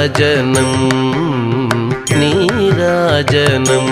నీరాజనం నీరాజనం